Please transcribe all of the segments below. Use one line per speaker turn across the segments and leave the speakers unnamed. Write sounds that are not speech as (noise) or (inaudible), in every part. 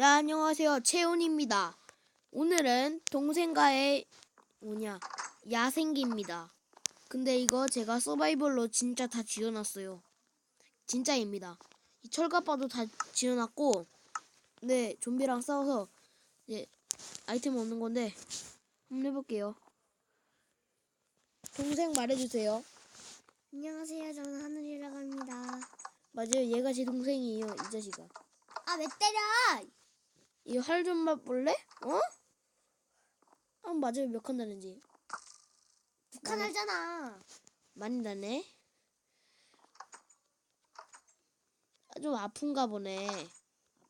네, 안녕하세요. 채훈입니다. 오늘은 동생과의 뭐냐 야생기입니다. 근데 이거 제가 서바이벌로 진짜 다 지어놨어요. 진짜입니다. 이 철갑바도 다 지어놨고, 네 좀비랑 싸워서 이제 아이템 얻는 건데 한번 해볼게요. 동생 말해주세요.
안녕하세요. 저는 하늘이라고 합니다.
맞아요. 얘가 제 동생이에요. 이 자식아.
아, 왜 때려?
이거 활좀 맛볼래? 어? 아 맞아요. 몇 칸 다는지.
북한
나는-
하잖아.
많이 나네. 아, 좀 아픈가 보네.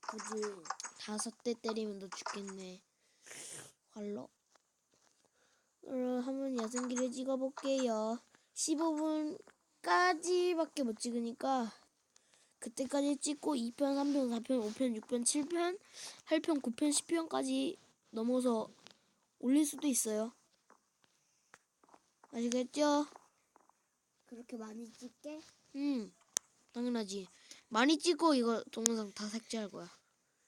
그지.
다섯 대 때리면 너 죽겠네. 활로. 그럼 한번 야생기를 찍어볼게요. 15분까지밖에 못 찍으니까 그때까지 찍고 2편, 3편, 4편, 5편, 6편, 7편, 8편, 9편, 10편까지 넘어서 올릴 수도 있어요. 아시겠죠?
그렇게 많이 찍게?
음, 당연하지. 많이 찍고 이거 동영상 다 삭제할 거야.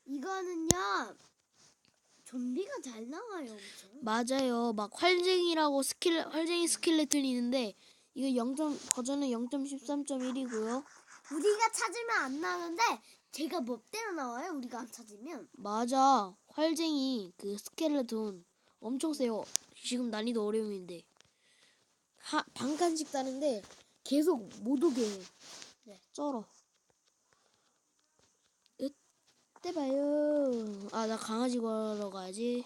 이거는요. 좀비가 잘 나와요, 엄청.
맞아요. 막 활쟁이라고 스킬 활쟁이 스켈레톤이 있는데 이거 0. 버전은 0.13.1이고요.
우리가 찾으면 안 나오는데 제가 멋대로 나와요. 우리가 안 찾으면.
맞아. 활쟁이 그 스켈레톤 엄청 세요. 지금 난이도 어려움인데. 하, 반 칸씩 따는데 계속 못 오게 해.
네.
쩔어. 으때 봐요. 아, 나 강아지 구하러 가야지.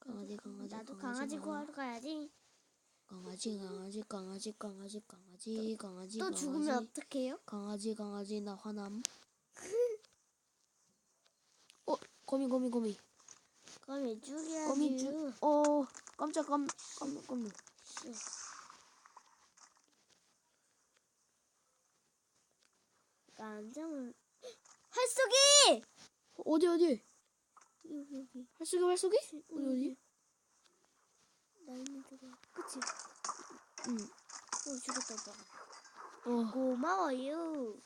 강아지, 강아지,
나도 강아지 구하러 가야지.
강아지, 강아지, 강아지, 강아지, 강아지, 강아지,
또
강아지.
죽으면 어떡해요?
강아지, 강아지, 나 화남. (laughs) 어, 거미, 거미, 거미.
왜 죽여야지?
거미 주. 어, 깜짝 깜, 깜, 깜.
깜짝을. 활쏘기! (gasps)
어디, 어디?
여기, 여기.
활쏘기, 활쏘기? 어디, 어디?
나 있는 쪽에. 그치?
응.
어, 죽었다, 오빠가.
어,
고마워요.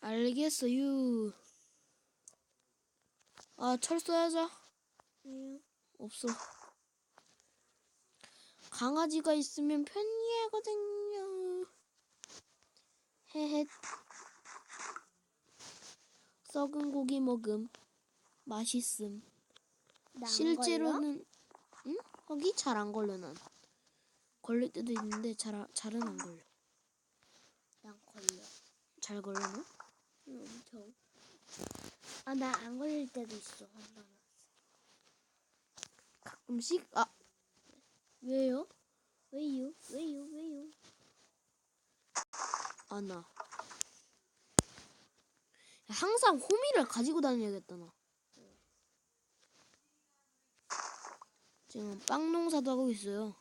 알겠어요. 아, 철 써야죠.
왜요?
없어. 강아지가 있으면 편리하거든요. 헤헷. 썩은 고기 먹음. 맛있음. 실제로는 응? 거기 잘 안 걸려 난. 걸릴 때도 있는데 잘 아- 잘은 안 걸려.
난 걸려.
잘 걸려 너?
응, 엄청. 아, 나 안 걸릴 때도 있어.
가끔씩 아 왜요?
왜요? 왜요? 왜요?
안 나. 항상 호미를 가지고 다녀야겠다 나. 지금 빵 농사도 하고 있어요.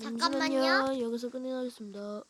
잠깐만요.
잠시만요. 여기서 끝내겠습니다.